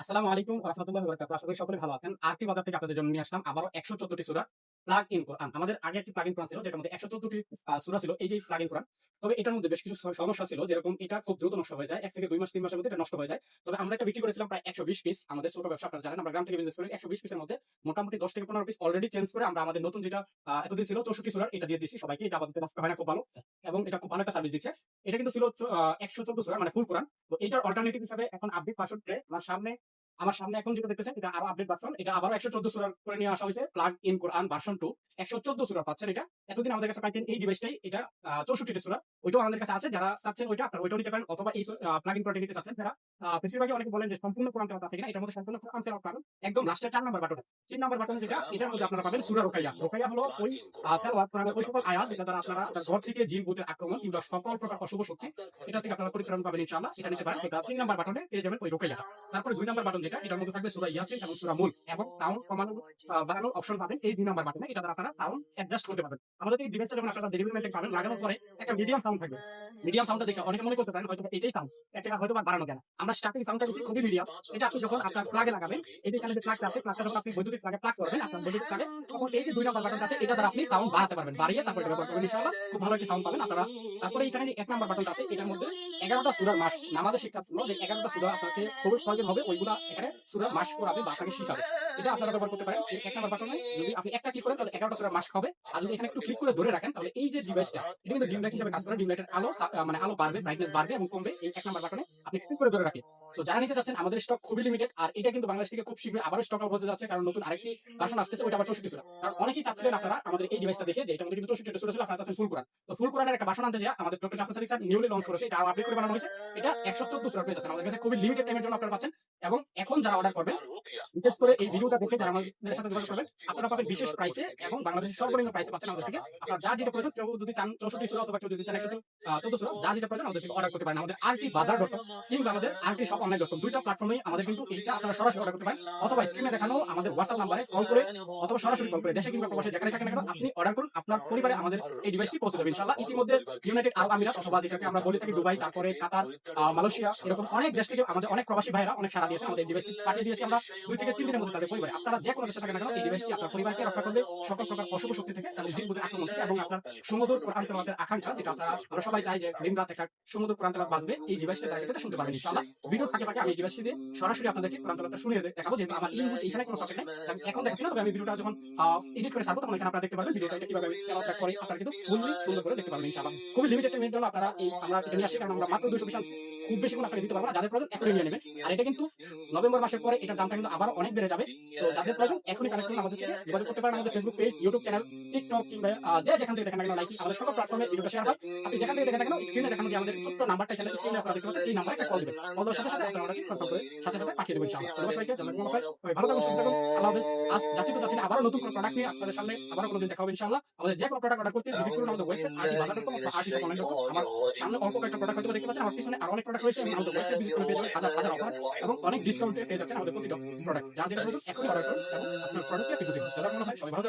আসসালামু আলাইকুম রহমতুল্লাহ আশা করি সকলে ভালো আছেন। আরটি বাজার থেকে আপনাদের জন্য নিয়ে আসলাম আবারও 114টি সূরা। প্লাগ ইন কোরআন আমাদের আগে একটি প্লাগ ইন কোরআন ছিল, যেটার মধ্যে 114টি সূরা ছিল, এই যে প্লাগ ইন কোরআন তবে এটার মধ্যে বেশ কিছু সমস্যা ছিল, যেরকম এটা খুব দ্রুত নষ্ট হয়ে যায়, এক থেকে দুই মাস, তিন মাসের মধ্যে এটা নষ্ট হয়ে যায়। তবে আমরা এটা বিক্রি করেছিলাম প্রায় 120 পিস আমাদের ছোট ব্যবসা, আপনারা জানেন, আমরা গ্রাম থেকে বিজনেস করি 120 পিসের মধ্যে মোটামুটি 10 থেকে 15 পিস অলরেডি চেঞ্জ করে আমরা আমাদের নতুন যেটা এতদিন ছিল 64 সূরার, এটা দিয়ে দিচ্ছি সবাইকে এটা আমাদের নষ্ট হয় না, খুব ভালো। এবং এটা খুব ভালো একটা সার্ভিস দিচ্ছে। এটা কিন্তু ছিল একশো চোদ্দ 114 সূরা মানে ফুল কোরআন। তো এটার অল্টারনেটিভ হিসেবে এখন আপডেট পাসওয়ার্ড আমার সামনে আমার সামনে এখন যেটা দেখতেছেন এটা আরও আপডেট ভার্সন এটা আবারও একশো চোদ্দ সুরার করে নিয়ে আসা হয়েছে plug in Quran version two একশো চোদ্দ সুরার পাচ্ছেন এটা। এতদিন আমাদের কাছে পাইতেন এই ডিভাইসটাই এটা চৌষট্টি সুরা। ওইটাও আমাদের কাছে আছে যারা চাচ্ছেন ওইটা আপনারা ওইটাও নিতে পারেন অথবা এই প্লাগ ইন কোরআন নিতে চাচ্ছেন যারা বেশিরভাগই অনেকে বলেন যে সম্পূর্ণ কোরআন তেলাওয়াত থাকে না এটার মধ্যে সম্পূর্ণ কোরআন তেলাওয়াত পাবেন একদম লাস্টের চার নাম্বার বাটন তিন নাম্বার বাটন যেটা এটার মধ্যে আপনারা পাবেন সুরা রোকাইয়া। রোকাইয়া হলো ওই তেলাওয়াত কোরআনের ওই সকল আয়াত যেটা দ্বারা আপনারা ঘর থেকে জিন ভূতের আক্রমণ কিংবা সকল প্রকার অশুভ শক্তি এটা থেকে আপনারা পরিত্রাণ পাবেন ইনশাআল্লাহ এটা নিতে পারেন। এটা তিন নাম্বার বাটনে পেয়ে যাবেন ওই রোকাইয়া। তারপরে দুই নাম্বার বাটন যেটা এটার মধ্যে থাকবে সুরা ইয়াসিন এবং সুরা মুল এবং টাউন কমানো বাড়ানোর অপশন পাবেন এই দুই নাম্বার বাটনে এটা দ্বারা আপনারা টাউন অ্যাডজাস্ট করতে পারবেন। আমাদের এই ডিভাইসটা যখন আপনারা ডেলিভারি ম্যানকে পাবেন, লাগানোর পরে একটা মিডিয়াম সাউন্ড থাকবে। মিডিয়াম সাউন্ডটা দেখে অনেকে মনে করতে পারেন হয়তো এটাই সাউন্ড এটা হয়তো বাড়ানো যায় আমরা স্টার্টিং সাউন্ডটা দিচ্ছি খুবই মিডিয়াম এটা আপনি যখন আপনার ফ্লাগে লাগাবেন, এই যে যে প্লাগটা আছে প্লাগটা যখন আপনি বৈদ্যুতিক ফ্লাগে প্লাগ করবেন, আপনার বৈদ্যুতিক ফ্লাগে তখন এই যে দুই নাম্বার বাটনটা আছে এটা দ্বারা আপনি সাউন্ড বাড়াতে পারবেন। বাড়িয়ে তারপরে ব্যবহার করবেন। ইনশাআল্লাহ খুব ভালো একটা সাউন্ড পাবেন। আপনারা তারপরে এখানে এক নাম্বার বাটনটা আছে, এটার মধ্যে এগারোটা সুরার মাস, নামাজের শিক্ষা ছিল যে এগারোটা সুরা আপনাকে খুবই প্রয়োজন হবে, ওইগুলা এখানে সুরা মাস করাবে বা আপনাকে শিখাবে এটা আপনারা ব্যবহার করতে পারেন। এক নাম্বার বাটনে যদি আপনি একটা ক্লিক করেন, তাহলে এগারোটা সুরা মাস হবে। আর যদি এখানে একটু ক্লিক করে ধরে রাখেন, তাহলে এই যে ডিভাইসটা এটা কিন্তু ডিম লাইট হিসেবে কাজ করে। ডিম লাইটের আলো মানে আলো বাড়বে ব্রাইটনেস বাড়বে এবং কমবে। এই এক নাম্বার বাটনে আপনি ক্লিক করে ধরে রাখেন তো যারা নিতে চাচ্ছেন আমাদের স্টক খুবই লিমিটেড আর এটা কিন্তু বাংলাদেশ থেকে খুব শীঘ্রই আবারও স্টক আউট হতে যাচ্ছে কারণ নতুন আরেকটি ভার্সন আসতেছে ওটা আবার চৌষট্টি সুরা কারণ অনেকেই চাচ্ছিলেন আপনারা আমাদের এই ডিভাইসটা দেখে যে এটা মধ্যে কিন্তু চৌষট্টি সুরা ছিল আপনারা চাচ্ছেন ফুল কোরআন তো ফুল কোরআনের একটা ভার্সন আনতে যায় আমাদের doctor Zafar Sadiq sir newly launch করেছে এটা আপডেট করে বানানো হয়েছে। এটা একশো চোদ্দ সুরা পেয়ে যাচ্ছেন আমাদের কাছে খুবই লিমিটেড টাইমের জন্য আপনারা পাচ্ছেন এবং এখন যারা অর্ডার করবেন বিশেষ করে এই ভিডিওটা দেখে যারা আমাদের সাথে যোগাযোগ করবেন আপনারা পাবেন বিশেষ প্রাইসে এবং বাংলাদেশের সর্বনিম্ন প্রাইসে পাচ্ছেন আমাদের থেকে। আপনার যা যেটা প্রয়োজন কেউ যদি চান চৌষট্টি সুরা অথবা কেউ যদি চান একশো চোদ্দ সুরা যা যেটা প্রয়োজন আমাদের থেকে অর্ডার করতে পারেন। আমাদের আরটি বাজার ডট কম কিংবা আমাদের RT shop online dot com দুইটা প্ল্যাটফর্মে আমাদের কিন্তু এইটা আপনারা সরাসরি অর্ডার করতে পারেন। অথবা স্ক্রিনে দেখানো আমাদের হোয়াটসঅ্যাপ নাম্বারে কল করে অথবা সরাসরি কল করে দেশে কিংবা প্রবাসে যেখানে থাকেন কেন, আপনি অর্ডার করুন। আপনার পরিবারে আমাদের এই ডিভাইসটি পৌঁছে যাবে ইনশাআল্লাহ ইতিমধ্যে ইউনাইটেড আরব আমিরাত অথবা যেটাকে আমরা বলে থাকি দুবাই তারপরে কাতার মালয়েশিয়া এরকম অনেক দেশ থেকে আমাদের অনেক প্রবাসী ভাইরা অনেক সারা দিয়েছে আমাদের ডিভাইসটি পাঠিয়ে দিয়েছি আমরা দুই থেকে তিন দিনের মধ্যে তাদের পরিবারে। আপনারা যে কোনো দেশে থাকেন কেন, এই ডিভাইসটি আপনার পরিবারকে রক্ষা করবে। সকল প্রকার অশুভ শক্তি থেকে জিনবুদের আক্রমণ থেকে এবং আপনার সুমধুর আকাঙ্ক্ষা, যেটা আপনারা সবাই চাই যে দিন রাত একটা সুমধুর তেলাওয়াত বাজবে, এই ডিভাইসটা তারা শুনতে পারবেন ইনশাআল্লাহ। ভিডিও ফাঁকে ফাঁকে আমি দিয়ে সরাসরি আপনাদেরকে দেখাবো, যেহেতু আমার ইনপুট এখানে কোনো সকেট নেই। আমি এখন দেখাচ্ছি না, তবে আমি ভিডিওটা যখন এডিট করে তখন এখানে আপনারা দেখতে পারবেন ভিডিওটা কীভাবে আমি আপনারা কিন্তু ফুললি সুন্দর করে দেখতে পারবেন, ইনশাআল্লাহ। খুবই লিমিটেড টাইমের জন্য আপনারা এই, আমরা এটা নিয়ে আসি কারণ আমরা মাত্র দুশো খুব বেশি কোনো আপনাকে দিতে পারব না, যাদের প্রয়োজন এখনই নিয়ে আর এটা কিন্তু নভেম্বর মাসের পরে এটার দামটা কিন্তু আবার অনেক বেড়ে যাবে। তো যাদের প্রয়োজন এখনই করুন আমাদের যোগাযোগ করতে পারেন আমাদের Facebook page YouTube channel TikTok কিংবা যে যেখান থেকে দেখেন না লাইক আমাদের সকল প্ল্যাটফর্মে শেয়ার হয়। আপনি যেখান থেকে দেখেন না স্ক্রিনে দেখানো যে আমাদের ছোট্ট নাম্বারটা এখানে স্ক্রিনে আপনারা দেখতে পাচ্ছেন, এই নাম্বারে কল দিবেন। কল সাথে যাচ্ছি যাচ্ছি আমাদের যে কোনো করতে সামনে অল্প প্রোডাক্ট দেখতে অনেক প্রোডাক্ট করে এবং অনেক ডিসকাউন্টে পেয়ে যাচ্ছেন আমাদের প্রতিটা প্রোডাক্ট যা যেটা এখনই অর্ডার করুন, এবং সবাই ভালো